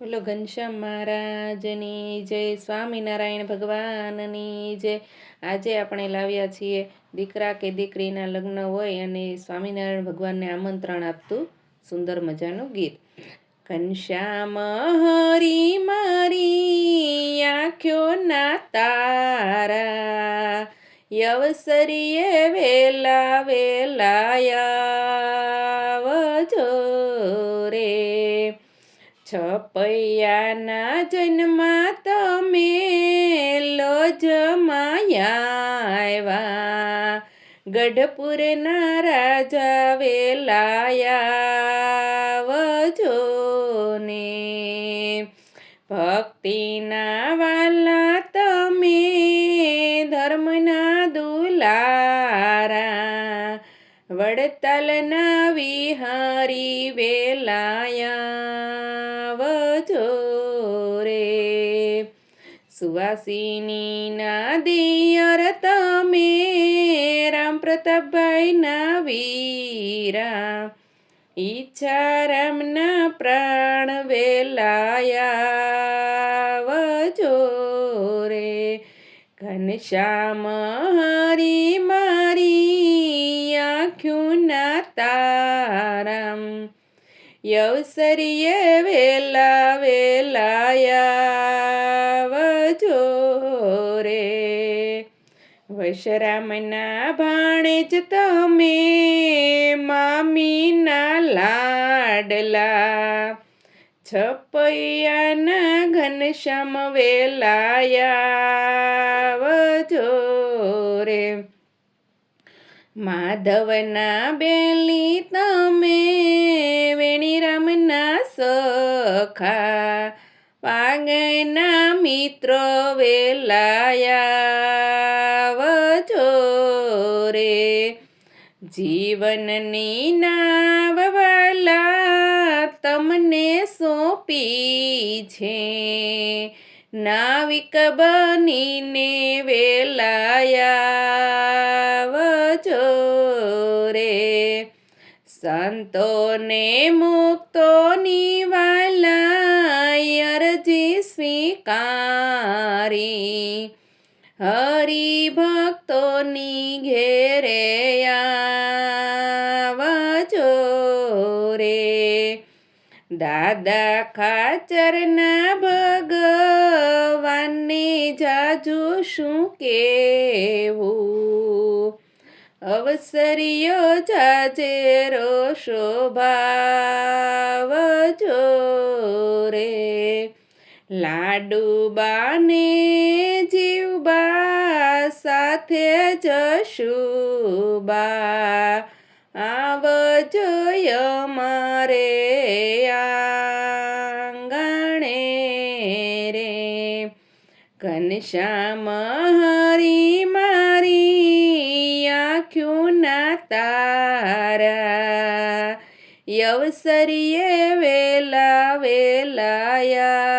બોલો, ઘનશ્યામ મહારાજની જય, સ્વામિનારાયણ ભગવાનની જય. આજે આપણે લાવ્યા છીએ દીકરા કે દીકરીના લગ્ન હોય અને સ્વામિનારાયણ ભગવાનને આમંત્રણ આપતું સુંદર મજાનું ગીત. ઘનશ્યામ, હરી મારી આંખ્યો ના તારા. યવસરીએ વેલા વેલાયા રે. છપૈયાના જન્મા તમે લોજમાયા ગઢપુરના રાજા વેલાયા વજો ને ભક્તિના વડતાલના વિહારી વેલાયા વજો રે. સુવાસીની ના દિયર તમે રામ પ્રતાપભાઈના વીરા ઈચ્છારામના પ્રાણ વેલાયા વજો રે. ઘનશ્યામ હરી મારી તારામ યવસરીએ વેલા વેલાયા વજો રે વશરામના ભાણે જ તમે મામીના લાડલા છપૈયાના ઘનશ્યામ વેલાયા વજો રે માધવના બેલી તમે વેણીરામના સખા. પાગના મિત્રો વેલાયા રે. જીવનની નાવવાલા તમને સોંપી છે. નાવિક બનીને વેલાયા વજો રે સંતોને મુક્તોની વાલા અરજી સ્વીકારી. હરિભક્તોની ઘેરે આવજો રે દાદા ખાચરના ભગવાનને જાજુ શું કેવું? અવસરીઓ જાજેરો શોભાવજો રે. લાડુબાને જીવબા સાથે જશુબા આવજો મારે આંગણે રે. ઘનશ્યામ હરી આંખ્યુના તારા. યવસરીએ વેલા વેલાયા.